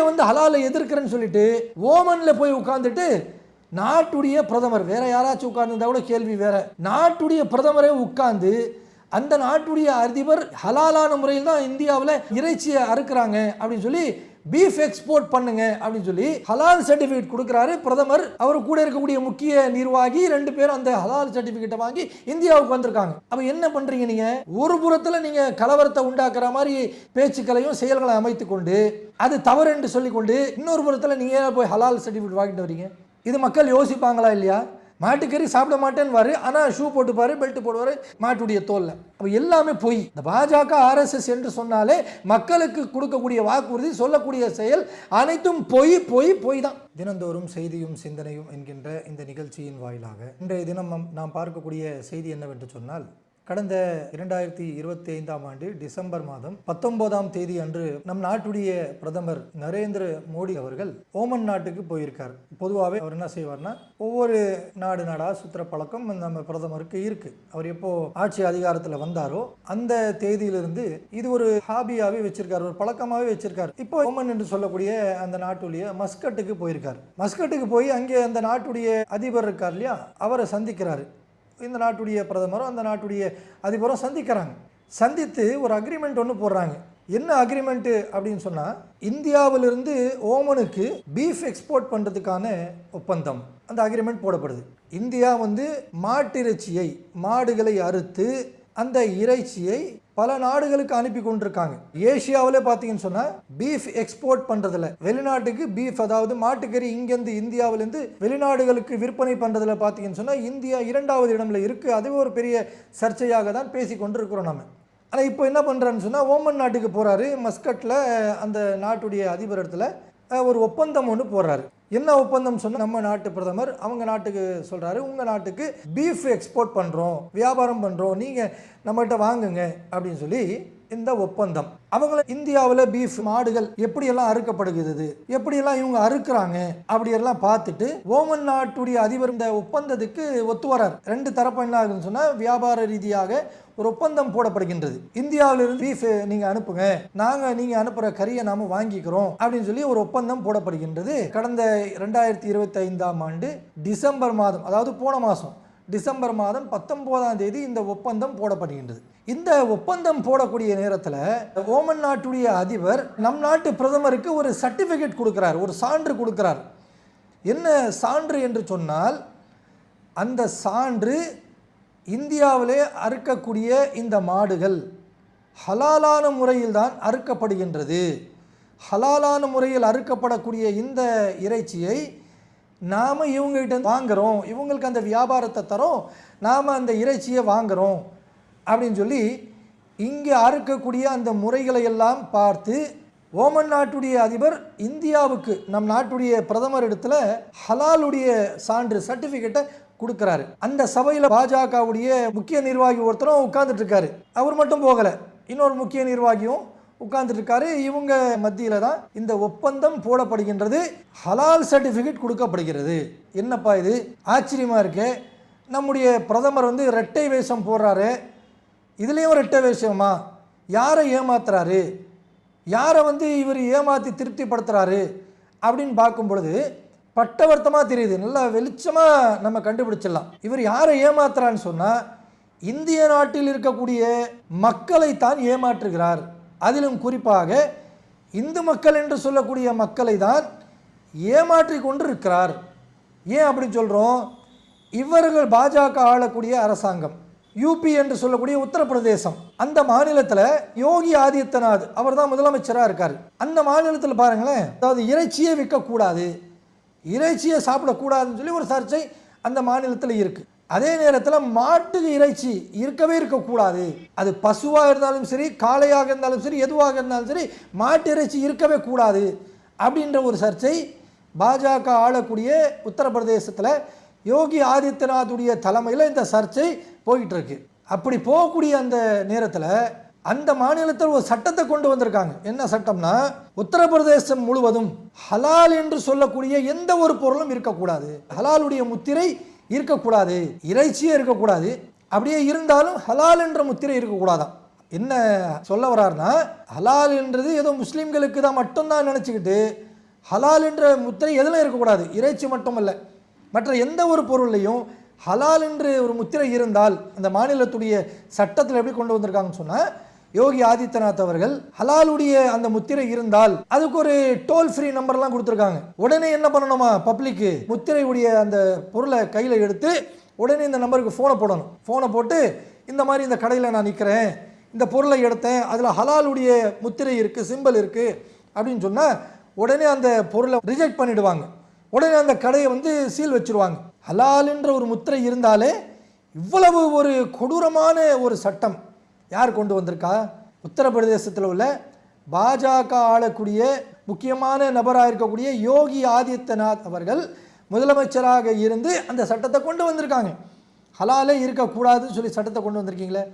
இங்கே வந்து ஹலாலை எதிர்க்கிறேன்னு சொல்லிட்டு ஓமனில் போய் உட்காந்துட்டு நாட்டுடைய பிரதமர் வேற யாராச்சும் உட்கார்ந்துருந்தா கூட கேள்வி வேற. நாட்டுடைய பிரதமரே உட்கார்ந்து அந்த நாட்டுடைய அதிபர் ஹலாலான முறையில் தான் இந்தியாவில் இறைச்சியை அறுக்கிறாங்க அப்படின்னு சொல்லி பீஃப் எக்ஸ்போர்ட் பண்ணுங்க அப்படின்னு சொல்லி ஹலால் சர்டிஃபிகேட் கொடுக்குறாரு. பிரதமர் அவர் கூட இருக்கக்கூடிய முக்கிய நிர்வாகி ரெண்டு பேரும் அந்த ஹலால் சர்டிஃபிகேட்டை வாங்கி இந்தியாவுக்கு வந்திருக்காங்க. அப்போ என்ன பண்றீங்க நீங்க? ஒரு புறத்தில் நீங்க கலவரத்தை உண்டாக்குற மாதிரி பேச்சுக்களையும் செயல்களை அமைத்து கொண்டு அது தவறு என்று சொல்லிக்கொண்டு இன்னொரு புறத்தில் நீங்க ஏன் போய் ஹலால் சர்டிபிகேட் வாங்கிட்டு வரீங்க? இது மக்கள் யோசிப்பாங்களா இல்லையா? மாட்டுக்கறி சாப்பிட மாட்டேன்னு ஆனால் ஷூ போட்டுப்பாரு பெல்ட் போடுவார் மாட்டுடைய தோலில். அப்போ எல்லாமே பொய். இந்த பாஜக ஆர்எஸ்எஸ் என்று சொன்னாலே மக்களுக்கு கொடுக்கக்கூடிய வாக்குறுதி சொல்லக்கூடிய செயல் அனைத்தும் பொய் பொய் பொய் தான் தினந்தோறும் செய்தியும் சிந்தனையும் என்கின்ற இந்த நிகழ்ச்சியின் வாயிலாக இன்றைய தினம் நாம் பார்க்கக்கூடிய செய்தி என்னவென்று சொன்னால் கடந்த இரண்டாயிரத்தி இருபத்தி ஐந்தாம் ஆண்டு டிசம்பர் மாதம் பத்தொன்பதாம் தேதி அன்று நம் நாட்டுடைய பிரதமர் நரேந்திர மோடி அவர்கள் ஓமன் நாட்டுக்கு போயிருக்கார். பொதுவாகவே அவர் என்ன செய்வார்னா ஒவ்வொரு நாடு நாடாக சுற்றுற பழக்கம் நம்ம பிரதமருக்கு இருக்கு. அவர் எப்போ ஆட்சி அதிகாரத்தில் வந்தாரோ அந்த தேதியிலிருந்து இது ஒரு ஹாபியாகவே வச்சிருக்கார் ஒரு பழக்கமாகவே வச்சிருக்கார். இப்போ ஓமன் என்று சொல்லக்கூடிய அந்த நாட்டுடைய மஸ்கட்டுக்கு போயிருக்கார். மஸ்கட்டுக்கு போய் அங்கே அந்த நாட்டுடைய அதிபர் இருக்கார் இல்லையா? அவரை சந்திக்கிறாரு. இந்த நாட்டுடைய பிரதமரும் அந்த நாட்டுடைய அதிபரும் சந்திக்கிறாங்க. சந்தித்து ஒரு அக்ரிமெண்ட் ஒன்று போடுறாங்க. என்ன அக்ரிமெண்ட்டு அப்படின்னு சொன்னால் இந்தியாவிலிருந்து ஓமனுக்கு பீஃப் எக்ஸ்போர்ட் பண்ணுறதுக்கான ஒப்பந்தம். அந்த அக்ரிமெண்ட் போடப்படுது. இந்தியா வந்து மாட்டிறைச்சியை மாடுகளை அறுத்து அந்த இறைச்சியை பல நாடுகளுக்கு அனுப்பி கொண்டிருக்காங்க. ஏசியாவில் பார்த்தீங்கன்னு சொன்னால் பீஃப் எக்ஸ்போர்ட் பண்ணுறதுல வெளிநாட்டுக்கு பீஃப் அதாவது மாட்டுக்கறி இங்கேருந்து இந்தியாவிலேருந்து வெளிநாடுகளுக்கு விற்பனை பண்ணுறதுல பார்த்தீங்கன்னு சொன்னால் இந்தியா இரண்டாவது இடம்ல இருக்குது அதுவே ஒரு பெரிய சர்ச்சையாக தான் பேசி கொண்டிருக்கிறோம் நம்ம ஆனால் இப்போ என்ன பண்ணுறான்னு சொன்னால் ஓமன் நாட்டுக்கு போகிறாரு மஸ்கட்டில் அந்த நாட்டுடைய அதிபர் இடத்துல ஒரு ஒப்பந்தம் ஒன்று போடுறாரு. என்ன ஒப்பந்தம் சொன்னால் நம்ம நாட்டு பிரதமர் அவங்க நாட்டுக்கு சொல்கிறாரு உங்கள் நாட்டுக்கு பீஃப் எக்ஸ்போர்ட் பண்ணுறோம் வியாபாரம் பண்ணுறோம் நீங்கள் நம்மகிட்ட வாங்குங்க அப்படின்னு சொல்லி இந்த ஒப்பந்தம். அவங்கள இந்தியாவில் பீஃப் மாடுகள் எப்படியெல்லாம் அறுக்கப்படுகிறது எப்படியெல்லாம் இவங்க அறுக்கிறாங்க அப்படியெல்லாம் பார்த்துட்டு ஓமன் நாட்டுடைய அதிபர் இந்த ஒப்பந்தத்துக்கு ஒத்து வரார் ரெண்டு தரப்பு என்ன ஆகுதுன்னு சொன்னால் வியாபார ரீதியாக ஒரு ஒப்பந்தம் போடப்படுகின்றது. இந்தியாவிலிருந்து பீஃப் நீங்க அனுப்புங்க. நாங்க நீங்க அனுப்புற கறியை நாம வாங்கிக்கிறோம் அப்படின்னு சொல்லி ஒரு ஒப்பந்தம் போடப்படுகின்றது. கடந்த ரெண்டாயிரத்தி இருபத்தி ஐந்தாம் ஆண்டு டிசம்பர் மாதம் அதாவது போன மாதம் டிசம்பர் மாதம் பத்தொன்பதாம் தேதி இந்த ஒப்பந்தம் போடப்படுகின்றது. இந்த ஒப்பந்தம் போடக்கூடிய நேரத்தில் ஓமன் நாட்டுடைய அதிபர் நம் நாட்டு பிரதமருக்கு ஒரு சர்டிஃபிகேட் கொடுக்கிறார் ஒரு சான்று கொடுக்கிறார். என்ன சான்று என்று சொன்னால் அந்த சான்று இந்தியாவிலே அறுக்கக்கூடிய இந்த மாடுகள் ஹலாலான முறையில் தான் அறுக்கப்படுகின்றது. ஹலாலான முறையில் அறுக்கப்படக்கூடிய இந்த இறைச்சியை நாம் இவங்ககிட்ட வாங்குகிறோம் இவங்களுக்கு அந்த வியாபாரத்தை தரோம். நாம் அந்த இறைச்சியை வாங்குகிறோம் அப்படின்னு சொல்லி இங்கே அறுக்கக்கூடிய அந்த முறைகளை எல்லாம் பார்த்து ஓமன் நாட்டுடைய அதிபர் இந்தியாவுக்கு நம் நாட்டுடைய பிரதமர் இடத்துல ஹலாலுடைய சான்று சர்டிஃபிகேட்டை கொடுக்குறாரு. அந்த சபையில் பாஜகவுடைய முக்கிய நிர்வாகி ஒருத்தரும் உட்கார்ந்துட்டு இருக்காரு அவர் மட்டும் போகலை. இன்னொரு முக்கிய நிர்வாகியும் உட்கார்ந்துட்டு இருக்காரு இவங்க மத்தியில் தான் இந்த ஒப்பந்தம் போடப்படுகின்றது. ஹலால் சர்டிஃபிகேட் கொடுக்கப்படுகிறது. என்னப்பா இது? ஆச்சரியமாக இருக்கு. நம்முடைய பிரதமர் வந்து ரெட்டை வேஷம் போடுறாரு. இதுலேயும் ரெட்டை வேஷமா? யாரை ஏமாத்துறாரு? யாரை வந்து இவர் ஏமாற்றி திருப்திப்படுத்துகிறாரு அப்படின்னு பார்க்கும் பொழுது பட்டவர்த்தமாக தெரியுது. நல்லா வெளிச்சமாக நம்ம கண்டுபிடிச்சிடலாம். இவர் யாரை ஏமாத்துறான்னு சொன்னால் இந்திய நாட்டில் இருக்கக்கூடிய மக்களை தான் ஏமாற்றுகிறார். அதிலும் குறிப்பாக இந்து மக்கள் என்று சொல்லக்கூடிய மக்களை தான் ஏமாற்றி கொண்டு இருக்கிறார் ஏன் அப்படின்னு சொல்கிறோம் இவர்கள் பாஜக ஆளக்கூடிய அரசாங்கம் யூபி என்று சொல்லக்கூடிய உத்தரப்பிரதேசம். அந்த மாநிலத்தில் யோகி ஆதித்யநாத் அவர் தான் முதலமைச்சராக இருக்கார். அந்த மாநிலத்தில் பாருங்களேன் அதாவது இறைச்சியே விற்கக்கூடாது. இறைச்சியை சாப்பிடக்கூடாதுன்னு சொல்லி ஒரு சர்ச்சை அந்த மாநிலத்தில் இருக்கு. அதே நேரத்தில் மாட்டு இறைச்சி இருக்கவே இருக்கக்கூடாது. அது பசுவாக இருந்தாலும் சரி காளையாக இருந்தாலும் சரி எதுவாக இருந்தாலும் சரி மாட்டு இறைச்சி இருக்கவே கூடாது அப்படின்ற ஒரு சர்ச்சை பாஜக ஆளக்கூடிய உத்தரப்பிரதேசத்தில் யோகி ஆதித்யநாத்துடைய தலைமையில் இந்த சர்ச்சை போயிட்டு இருக்கு. அப்படி போகக்கூடிய அந்த நேரத்தில் அந்த மாநிலத்தில் ஒரு சட்டத்தை கொண்டு வந்திருக்காங்க. என்ன சட்டம்னா உத்தரப்பிரதேசம் முழுவதும் ஹலால் என்று சொல்லக்கூடிய எந்த ஒரு பொருளும் இருக்கக்கூடாது. ஹலாலுடைய முத்திரை இருக்கக்கூடாது. இறைச்சியே இருக்கக்கூடாது. அப்படியே இருந்தாலும் ஹலால் என்ற முத்திரை இருக்கக்கூடாதான். என்ன சொல்ல வர்றாருன்னா ஹலால் என்றது ஏதோ முஸ்லீம்களுக்கு தான் மட்டும்தான் நினச்சிக்கிட்டு ஹலால் என்ற முத்திரை எதில் இருக்கக்கூடாது. இறைச்சி மட்டுமல்ல. மற்ற எந்த ஒரு பொருள்லையும் ஹலால் என்று ஒரு முத்திரை இருந்தால் அந்த மாநிலத்துடைய சட்டத்தில் எப்படி கொண்டு வந்திருக்காங்கன்னு சொன்னால் யோகி ஆதித்யநாத் அவர்கள் ஹலாலுடைய அந்த முத்திரை இருந்தால் அதுக்கு ஒரு டோல் ஃப்ரீ நம்பர்லாம் கொடுத்துருக்காங்க. உடனே என்ன பண்ணணுமா? பப்ளிக்கு முத்திரையுடைய அந்த பொருளை கையில் எடுத்து உடனே இந்த நம்பருக்கு ஃபோனை போடணும். ஃபோனை போட்டு இந்த மாதிரி இந்த கடையில் நான் நிற்கிறேன் இந்த பொருளை எடுத்தேன் அதில் ஹலாலுடைய முத்திரை இருக்குது சிம்பல் இருக்குது அப்படின்னு சொன்னால் உடனே அந்த பொருளை ரிஜெக்ட் பண்ணிடுவாங்க. உடனே அந்த கடையை வந்து சீல் வச்சிருவாங்க. ஹலாலுன்ற ஒரு முத்திரை இருந்தாலே இவ்வளவு ஒரு கொடூரமான ஒரு சட்டம். யார் கொண்டு வந்திருக்கா? உத்தரப்பிரதேசத்தில் உள்ள பாஜக ஆளக்கூடிய முக்கியமான நபராக இருக்கக்கூடிய யோகி ஆதித்யநாத் அவர்கள் முதலமைச்சராக இருந்து அந்த சட்டத்தை கொண்டு வந்திருக்காங்க. ஹலாலே இருக்கக்கூடாதுன்னு சொல்லி சட்டத்தை கொண்டு வந்திருக்கீங்களே.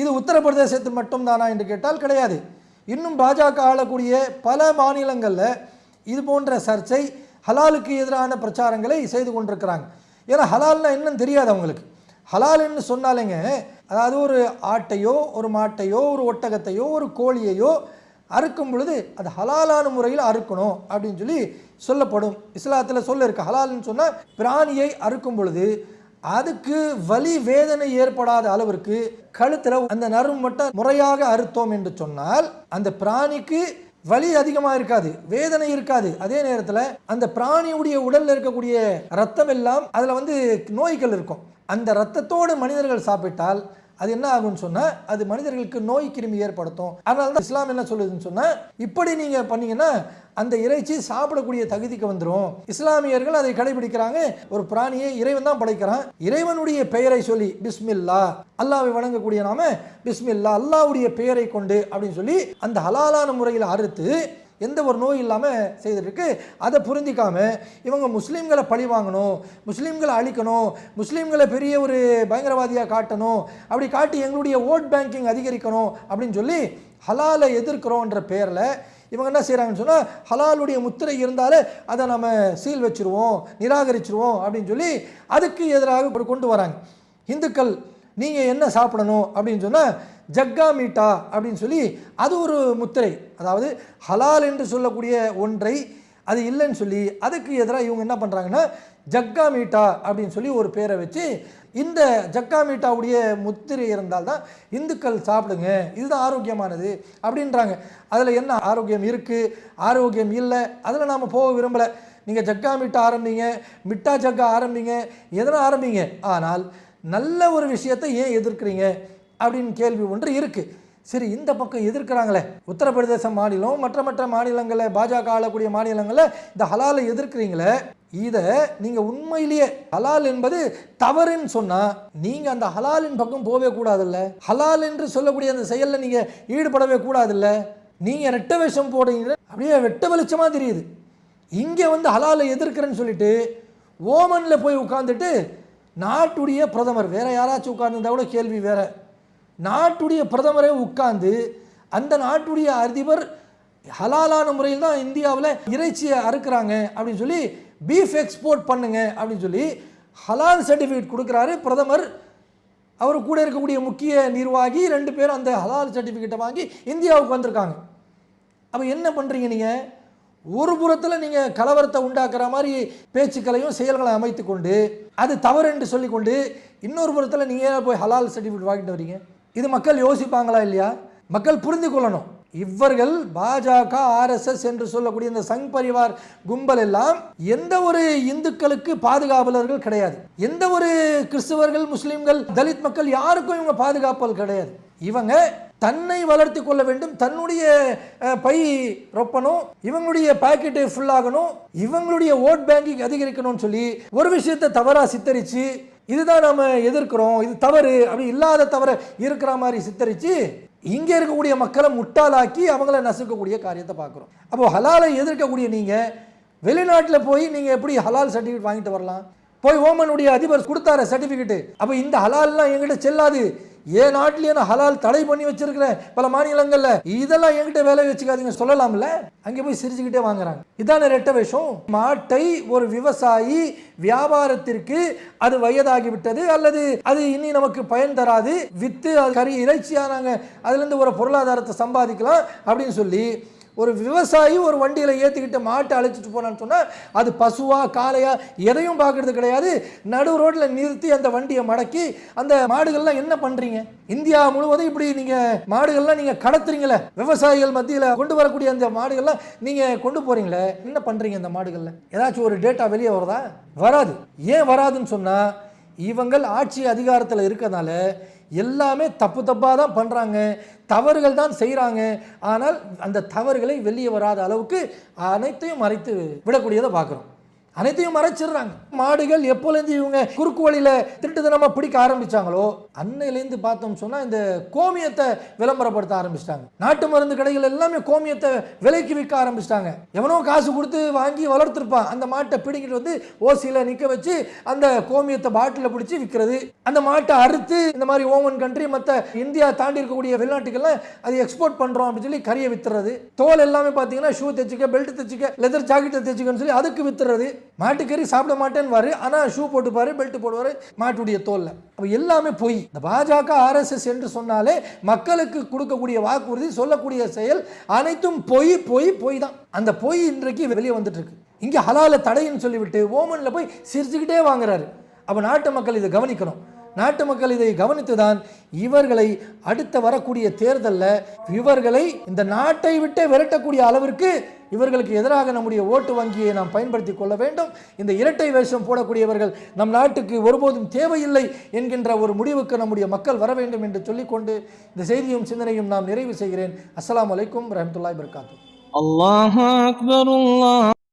இது உத்தரப்பிரதேசத்தில் மட்டும்தானா என்று கேட்டால் கிடையாது. இன்னும் பாஜக ஆளக்கூடிய பல மாநிலங்களில் இது போன்ற சர்ச்சை ஹலாலுக்கு எதிரான பிரச்சாரங்களை செய்து கொண்டிருக்கிறாங்க. ஏன்னா ஹலால்னா என்னன்னு தெரியாது அவங்களுக்கு. ஹலால்னு சொன்னாலேங்க அதாவது ஒரு ஆட்டையோ ஒரு மாட்டையோ ஒரு ஒட்டகத்தையோ ஒரு கோழியையோ அறுக்கும் பொழுது அது ஹலாலான முறையில் அறுக்கணும் அப்படின்னு சொல்லி சொல்லப்படும். இஸ்லாத்தில் சொல்ல இருக்கு. ஹலால்னு சொன்னால் பிராணியை அறுக்கும் பொழுது அதுக்கு வலி வேதனை ஏற்படாத அளவிற்கு கழுத்தில் அந்த நரும் மட்டும் முறையாக அறுத்தோம் என்று சொன்னால் அந்த பிராணிக்கு வலி அதிகமாக இருக்காது வேதனை இருக்காது. அதே நேரத்தில் அந்த பிராணியுடைய உடலில் இருக்கக்கூடிய ரத்தம் எல்லாம் அதில் வந்து நோய்கள் இருக்கும். அந்த ரத்தத்தோடு மனிதர்கள் சாப்பிட்டால் அது என்ன ஆகும்னு சொன்னால் அது மனிதர்களுக்கு நோய் கிருமி ஏற்படுத்தும். அதனால தான் இஸ்லாம் என்ன சொல்லுதுன்னு சொன்னால் இப்படி நீங்கள் பண்ணீங்கன்னா அந்த இறைச்சி சாப்பிடக்கூடிய தகுதிக்கு வந்துடும் இஸ்லாமியர்கள் அதை கடைபிடிக்கிறாங்க. ஒரு பிராணியை இறைவன் தான் படைக்கிறான். இறைவனுடைய பெயரை சொல்லி பிஸ்மில்லா அல்லாவை வணங்கக்கூடிய நாம பிஸ்மில்லா அல்லாவுடைய பெயரை கொண்டு அப்படின்னு சொல்லி அந்த ஹலாலான முறையில் அறுத்து எந்த ஒரு நோய் இல்லாமல் செய்திருக்கு அதை புரிந்திக்காம இவங்க முஸ்லீம்களை பழி வாங்கணும் முஸ்லீம்களை அழிக்கணும் முஸ்லீம்களை பெரிய ஒரு பயங்கரவாதியாக காட்டணும் அப்படி காட்டி எங்களுடைய ஓட் பேங்கிங் அதிகரிக்கணும் அப்படின்னு சொல்லி ஹலாலை எதிர்க்கிறோன்ற பேரில் இவங்க என்ன செய்கிறாங்கன்னு சொன்னால் ஹலாலுடைய முத்திரை இருந்தாலே அதை நம்ம சீல் வச்சிருவோம் நிராகரிச்சிருவோம் அப்படின்னு சொல்லி அதுக்கு எதிராக இப்படி கொண்டு வராங்க. இந்துக்கள் நீங்கள் என்ன சாப்பிடணும் அப்படின்னு சொன்னால் ஜக்கா மீட்டா அப்படின்னு சொல்லி அது ஒரு முத்திரை. அதாவது ஹலால் என்று சொல்லக்கூடிய ஒன்றை அது இல்லைன்னு சொல்லி அதுக்கு எதிராக இவங்க என்ன பண்ணுறாங்கன்னா ஜக்கா மீட்டா அப்படின்னு சொல்லி ஒரு பேரை வச்சு இந்த ஜக்கா மீட்டாவுடைய முத்திரை இருந்தால் தான் இந்துக்கள் சாப்பிடுங்க இதுதான் ஆரோக்கியமானது அப்படின்றாங்க. அதில் என்ன ஆரோக்கியம் இருக்குது ஆரோக்கியம் இல்லை. அதில் நாம் போக விரும்பலை. நீங்கள் ஜக்கா மீட்டா ஆரம்பிங்க மிட்டா ஜக்கா ஆரம்பிங்க எதனா ஆரம்பிங்க. ஆனால் நல்ல ஒரு விஷயத்தை ஏன் எதிர்க்கிறீங்க? அப்படின்னு கேள்வி ஒன்று இருக்குது சரி இந்த பக்கம் எதிர்க்கிறாங்களே. உத்தரப்பிரதேச மாநிலம் மற்ற மற்ற மாநிலங்களில் பாஜக ஆளக்கூடிய மாநிலங்களில் இந்த ஹலாலை எதிர்க்கிறீங்களே. இதை நீங்கள் உண்மையிலேயே ஹலால் என்பது தவறுன்னு சொன்னால் நீங்கள் அந்த ஹலாலின் பக்கம் போகவே கூடாதுல்ல. ஹலால் என்று சொல்லக்கூடிய அந்த செயலில் நீங்கள் ஈடுபடவே கூடாதுல்ல. நீங்கள் ரெட்ட விஷம் போடுறீங்க. அப்படியே வெட்ட வெளிச்சமாக தெரியுது. இங்கே வந்து ஹலாலை எதிர்க்கிறேன்னு சொல்லிட்டு ஓமனில் போய் உட்காந்துட்டு நாட்டுடைய பிரதமர் வேற யாராச்சும் உட்கார்ந்துருந்தா கூட கேள்வி வேற. நாட்டுடைய பிரதமரே உட்கார்ந்து அந்த நாட்டுடைய அதிபர் ஹலாலான முறையில் தான் இந்தியாவில் இறைச்சியை அறுக்கிறாங்க அப்படின்னு சொல்லி பீஃப் எக்ஸ்போர்ட் பண்ணுங்க அப்படின்னு சொல்லி ஹலால் சர்டிஃபிகேட் கொடுக்குறாரு. பிரதமர் அவர் கூட இருக்கக்கூடிய முக்கிய நிர்வாகி ரெண்டு பேரும் அந்த ஹலால் சர்டிஃபிகேட்டை வாங்கி இந்தியாவுக்கு வந்திருக்காங்க. அப்போ என்ன பண்ணுறீங்க நீங்கள் ஒரு புறத்தில் நீங்கள் கலவரத்தை உண்டாக்குற மாதிரி பேச்சுக்களையும் செயல்களை அமைத்து கொண்டு அது தவறு என்று சொல்லிக்கொண்டு இன்னொரு புறத்தில் நீங்கள் போய் ஹலால் சர்டிஃபிகேட் வாங்கிட்டு வரீங்க? இது மக்கள் யோசிப்பாங்களா இல்லையா? மக்கள் புரிந்து கொள்ளணும். இவர்கள் பாஜக ஆர்எஸ்எஸ் என்று சொல்லக்கூடிய இந்த சங் பரிவார் கும்பல் எல்லாம் எந்த ஒரு இந்துக்களுக்கு பாதுகாவலர்கள் கிடையாது. எந்த ஒரு கிறிஸ்தவர்கள் முஸ்லீம்கள் தலித் மக்கள் யாருக்கும் இவங்க பாதுகாப்பல் கிடையாது. இவங்க தன்னை வளர்த்து கொள்ள வேண்டும். தன்னுடைய பை ரொப்பணும். இவங்களுடைய பாக்கெட்டு ஃபுல்லாகணும் இவங்களுடைய ஓட் பேங்கிங் அதிகரிக்கணும்னு சொல்லி ஒரு விஷயத்தை தவறாக சித்தரித்து இதுதான் நம்ம எதிர்க்கிறோம். இது தவறு. அப்படி இல்லாத தவற இருக்கிற மாதிரி சித்தரித்து இங்கே இருக்கக்கூடிய மக்களை முட்டாளாக்கி அவங்கள நசுக்கக்கூடிய காரியத்தை பார்க்குறோம். அப்போது ஹலாலை எதிர்க்கக்கூடிய நீங்கள் வெளிநாட்டில் போய் நீங்கள் எப்படி ஹலால் சர்டிஃபிகேட் வாங்கிட்டு வரலாம்? போய் ஓமனுடைய அதிபர் கொடுத்தாரு சர்டிஃபிகேட்டு அப்போ இந்த ஹலால்லாம் எங்கிட்ட செல்லாது. ஏன் நாட்டிலேயே நான் ஹலால் தடை பண்ணி வச்சிருக்கிறேன் பல மாநிலங்களில் இதெல்லாம் என்கிட்ட வேலை வச்சுக்காதீங்க சொல்லலாம்ல? அங்கே போய் சிரிச்சுக்கிட்டே வாங்குறாங்க. இதான ரெட்ட விஷம். மாட்டை ஒரு விவசாயி வியாபாரத்திற்கு அது வயதாகி விட்டது அல்லது அது இனி நமக்கு பயன் தராது. வித்து அது கறி இறைச்சியா நாங்க அதுலேருந்து ஒரு பொருளாதாரத்தை சம்பாதிக்கலாம் அப்படின்னு சொல்லி ஒரு விவசாயி ஒரு வண்டியில் ஏற்றிக்கிட்டு மாட்டை அழைச்சிட்டு போனான்னு சொன்னால் அது பசுவா காளையா எதையும் பார்க்கறது கிடையாது. நடு ரோட்டில் நிறுத்தி அந்த வண்டியை மடக்கி அந்த மாடுகள்லாம் என்ன பண்ணுறீங்க இந்தியா முழுவதும் இப்படி நீங்கள் மாடுகள்லாம் நீங்கள் கடத்துறீங்களே விவசாயிகள் மத்தியில் கொண்டு வரக்கூடிய அந்த மாடுகள்லாம் நீங்கள் கொண்டு போகிறீங்களே என்ன பண்ணுறீங்க இந்த மாடுகளில்? ஏதாச்சும் ஒரு டேட்டா வெளியே வருதா? வராது. ஏன் வராதுன்னு சொன்னால் இவங்கள் ஆட்சி அதிகாரத்தில் இருக்கறனால எல்லாமே தப்பு தப்பாக தான் பண்ணுறாங்க தவறுகள் தான் செய்கிறாங்க ஆனால் அந்த தவறுகளை வெளியே வராத அளவுக்கு அனைத்தையும் மறைத்து விடக்கூடியதை பார்க்குறோம். அனைத்தையும் மறைச்சிடுறாங்க. மாடுகள் எப்போலேருந்து இவங்க குறுக்கு வழியில் திருட்டுத்தனமாக பிடிக்க ஆரம்பித்தாங்களோ அன்னையிலேருந்து பார்த்தோம் சொன்னால் இந்த கோமியத்தை விளம்பரப்படுத்த ஆரம்பிச்சிட்டாங்க. நாட்டு மருந்து கடைகள் எல்லாமே கோமியத்தை விலைக்கு விற்க ஆரம்பிச்சிட்டாங்க. எவனோ காசு கொடுத்து வாங்கி வளர்த்துருப்பான். அந்த மாட்டை பிடிக்கிட்டு வந்து ஓசியில் நிற்க வச்சு அந்த கோமியத்தை பாட்டிலில் பிடிச்சி விற்கிறது அந்த மாட்டை அறுத்து இந்த மாதிரி ஓமன் கண்ட்ரி மற்ற இந்தியா தாண்டி இருக்கக்கூடிய வெளிநாட்டுக்கெல்லாம் அது எக்ஸ்போர்ட் பண்ணுறோம் அப்படின்னு சொல்லி கறியை வித்துறது. தோல் எல்லாமே பார்த்தீங்கன்னா ஷூ தைச்சிக்க பெல்ட் தைச்சிக்க லெதர் ஜாக்கெட்டை தைச்சிக்கன்னு சொல்லி அதுக்கு வித்துறது. மாட்டுக்கறி சாப்பிட மாட்டேன்னு வாரு ஆனால் ஷூ போட்டுப்பாரு பெல்ட் போடுவார் மாட்டுடைய தோலில். அப்போ எல்லாமே பொய். இந்த பாஜக ஆர்எஸ்எஸ் என்று சொன்னாலே மக்களுக்கு கொடுக்கக்கூடிய வாக்குறுதி சொல்லக்கூடிய செயல் அனைத்தும் பொய் பொய் பொய் தான் அந்த பொய் இன்றைக்கு வெளியே வந்துட்டு இருக்கு இங்கே ஹலால தடைன்னு சொல்லிவிட்டு ஓமனில் போய் சிரிச்சுக்கிட்டே வாங்குறாரு. அப்போ நாட்டு மக்கள் இதை கவனிக்கணும். நாட்டு மக்கள் இதை கவனித்துதான் இவர்களை அடுத்து வரக்கூடிய தேர்தலில் இவர்களை இந்த நாட்டை விட்டே விரட்டக்கூடிய அளவிற்கு இவர்களுக்கு எதிராக நம்முடைய ஓட்டு வங்கியை நாம் பயன்படுத்தி கொள்ள வேண்டும். இந்த இரட்டை வேஷம் போடக்கூடியவர்கள் நம் நாட்டுக்கு ஒருபோதும் தேவையில்லை என்கின்ற ஒரு முடிவுக்கு நம்முடைய மக்கள் வர வேண்டும் என்று சொல்லிக்கொண்டு இந்த செய்தியும் சிந்தனையும் நாம் நிறைவு செய்கிறேன். அஸ்லாம் வலைக்கும் ரஹமத்துல்லாய் பர்காத்து அல்லாஹ் அக்பர்